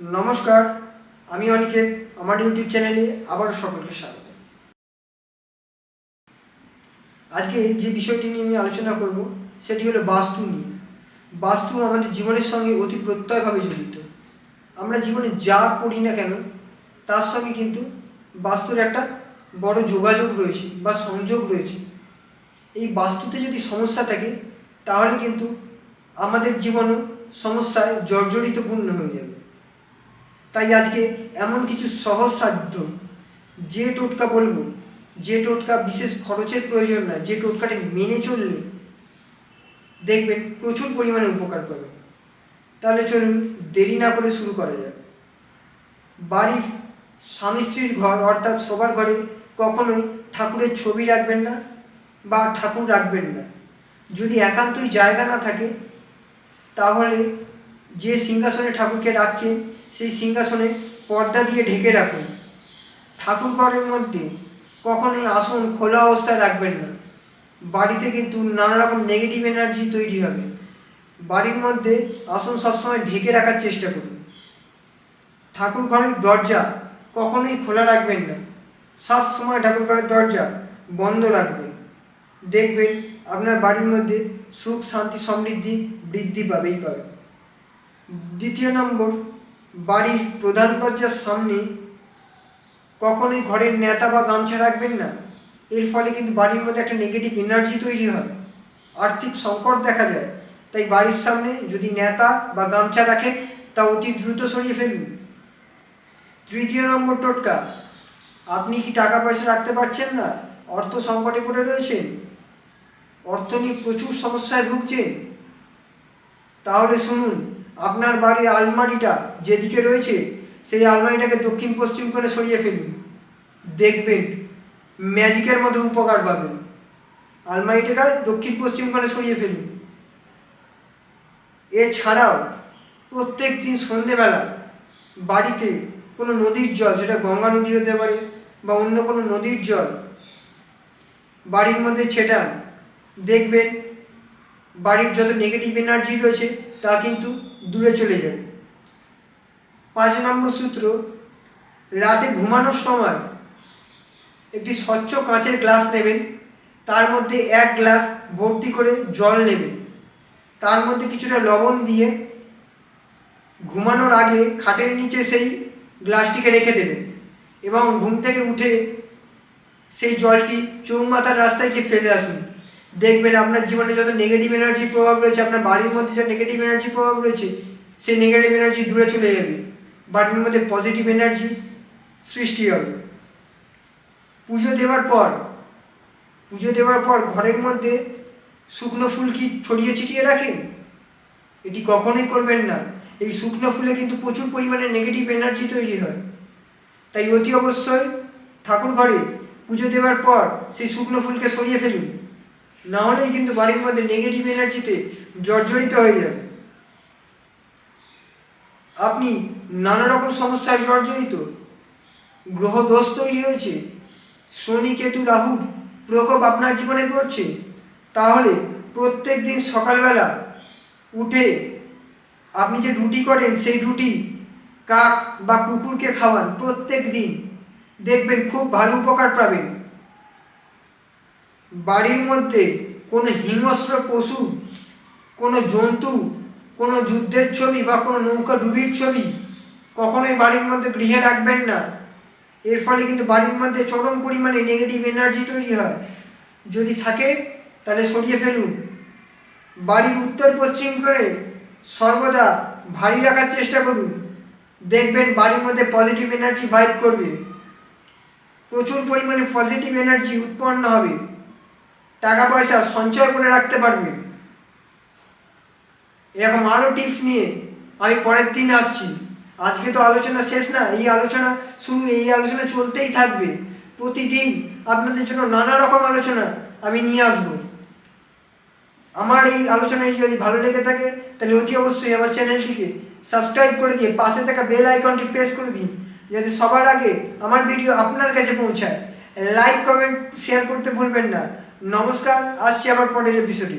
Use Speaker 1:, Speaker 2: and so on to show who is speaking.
Speaker 1: নমস্কার, আমি অনিকেত, আমার ইউটিউব চ্যানেলে আবারও সকলকে স্বাগত। আজকে যে বিষয়টি নিয়ে আমি আলোচনা করব, সেটি হলো বাস্তু নিয়ে। বাস্তু আমাদের জীবনের সঙ্গে অতি প্রত্যয়ভাবে জড়িত। আমরা জীবনে যা করি না কেন, তার সঙ্গে কিন্তু বাস্তুর একটা বড় যোগাযোগ রয়েছে বা সংযোগ রয়েছে। এই বাস্তুতে যদি সমস্যা থাকে, তাহলে কিন্তু আমাদের জীবনও সমস্যায় জর্জরিতপূর্ণ হয়ে যাবে। তাই আজকে এমন কিছু সহজসাধ্য যে টোটকা বলব, যে টোটকা বিশেষ খরচের প্রয়োজন না যে টোটকাটি মেনে চললে দেখবেন প্রচুর পরিমাণে উপকার পাবে। তাহলে চলুন দেরি না করে শুরু করা যাক। বাড়ির স্বামী স্ত্রীর ঘর, অর্থাৎ সবার ঘরে কখনোই ঠাকুরের ছবি রাখবেন না বা ঠাকুর রাখবেন না। যদি একান্তই জায়গা না থাকে, তাহলে যে সিংহাসনে ঠাকুরকে রাখছেন সেই সিংহাসনে পর্দা দিয়ে ঢেকে রাখুন। ঠাকুর ঘরের মধ্যে কখনোই আসন খোলা অবস্থায় রাখবেন না। বাড়িতে কিন্তু নানা রকম নেগেটিভ এনার্জি তৈরি হবে। বাড়ির মধ্যে আসন সবসময় ঢেকে রাখার চেষ্টা করুন। ঠাকুর ঘরের দরজা কখনোই খোলা রাখবেন না। সব সময় ঠাকুর ঘরের দরজা বন্ধ রাখবেন। দেখবেন আপনার বাড়ির মধ্যে সুখ, শান্তি, সমৃদ্ধি বৃদ্ধি পাবেই পাবে। দ্বিতীয় নম্বর বাড়ির প্রধান দরজার সামনে কখনোই ঘরের নেতা বা গামছা রাখবেন না। এর ফলে কিন্তু বাড়ির মধ্যে একটা নেগেটিভ এনার্জি তৈরি হয়। আর্থিক সংকট দেখা যায়। তাই বাড়ির সামনে যদি নেতা বা গামছা রাখেন, তা অতি দ্রুত সরিয়ে ফেলুন। তৃতীয় নম্বর টোটকা, আপনি কি টাকা পয়সা রাখতে পারছেন না? অর্থ সংকটে পড়ে রয়েছেন। অর্থ নিয়ে প্রচুর সমস্যায় ভুগছেন। তাহলে শুনুন আপনার বাড়ির আলমারিটা যেদিকে রয়েছে, সেই আলমারিটাকে দক্ষিণ পশ্চিম করে সরিয়ে ফেলুন। দেখবেন ম্যাজিকের মতো উপকার পাবেন। আলমারিটাকে দক্ষিণ পশ্চিম করে সরিয়ে ফেলুন। এছাড়াও প্রত্যেক দিন সন্ধেবেলা বাড়িতে কোনো নদীর জল, সেটা গঙ্গা নদী হতে পারে বা অন্য কোনো নদীর জল, বাড়ির মধ্যে ছেটান। দেখবেন বাড়ির যত নেগেটিভ এনার্জি রয়েছে তা কিন্তু দূরে চলে যাবে পাঁচ নম্বর সূত্র, রাতে ঘুমানোর সময় একটি স্বচ্ছ কাঁচের গ্লাস নেবেন, তার মধ্যে এক গ্লাস ভর্তি করে জল নেবেন। তার মধ্যে কিছুটা লবণ দিয়ে ঘুমানোর আগে খাটের নিচে সেই গ্লাসটিকে রেখে দেবেন এবং ঘুম থেকে উঠে সেই জলটি চৌমাথার রাস্তায় গিয়ে ফেলে আসুন। দেখবেন আপনার জীবনে যত নেগেটিভ এনার্জির প্রভাব রয়েছে, আপনার বাড়ির মধ্যে যে নেগেটিভ এনার্জির প্রভাব রয়েছে, সেই নেগেটিভ এনার্জি দূরে চলে যাবে। বাড়ির মধ্যে পজিটিভ এনার্জি সৃষ্টি হবে। পুজো দেওয়ার পর, পুজো দেওয়ার পর ঘরের মধ্যে শুকনো ফুল কি ছড়িয়ে ছিটিয়ে রাখেন? এটি কখনোই করবেন না। এই শুকনো ফুলে কিন্তু প্রচুর পরিমাণে নেগেটিভ এনার্জি তৈরি হয়। তাই অতি অবশ্যই ঠাকুর ঘরে পুজো দেওয়ার পর সেই শুকনো ফুলকে সরিয়ে ফেলুন। না হলেই কিন্তু বাড়ির মধ্যে নেগেটিভ এনার্জিতে জর্জরিত হয়ে যাবে। আপনি নানা রকম সমস্যায় জর্জরিত। গ্রহ দোষ তৈরি হয়েছে। শনি, কেতু রাহুর প্রকোপ আপনার জীবনে পড়ছে। তাহলে প্রত্যেক দিন সকালবেলা উঠে আপনি যে রুটি করেন, সেই রুটি কাক বা কুকুরকে খাওয়ান প্রত্যেক দিন। দেখবেন খুব ভালো উপকার পাবেন। বাড়ির মধ্যে কোনো হিংস্র পশু, কোনো জন্তু, কোনো যুদ্ধের ছবি বা কোনো নৌকা ডুবির ছবি কখনোই বাড়ির মধ্যে গৃহে রাখবেন না। এর ফলে কিন্তু বাড়ির মধ্যে চরম পরিমাণে নেগেটিভ এনার্জি তৈরি হয়। যদি থাকে, তাহলে সরিয়ে ফেলুন। বাড়ির উত্তর পশ্চিম করে সর্বদা ভারী রাখার চেষ্টা করুন। দেখবেন বাড়ির মধ্যে পজিটিভ এনার্জি ভাইব করবে। প্রচুর পরিমাণে পজিটিভ এনার্জি উৎপন্ন হবে। টাকা পয়সা সঞ্চয় করে রাখতে পারবেন এরকম আরও টিপস নিয়ে আমি পরের দিন আসছি। আজকে তো আলোচনা শেষ না, এই আলোচনা শুরু এই আলোচনা চলতেই থাকবে। প্রতিদিন আপনাদের জন্য নানা রকম আলোচনা আমি নিয়ে আসব। আমার এই আলোচনাটি যদি ভালো লেগে থাকে, তাহলে অতি অবশ্যই আমার চ্যানেলটিকে সাবস্ক্রাইব করে দিয়ে পাশে থাকা বেল আইকনটি প্রেস করে দিন, যাতে সবার আগে আমার ভিডিও আপনার কাছে পৌঁছায়। লাইক কমেন্ট শেয়ার করতে ভুলবেন না। নমস্কার আসছি আবার পরের এপিসোডে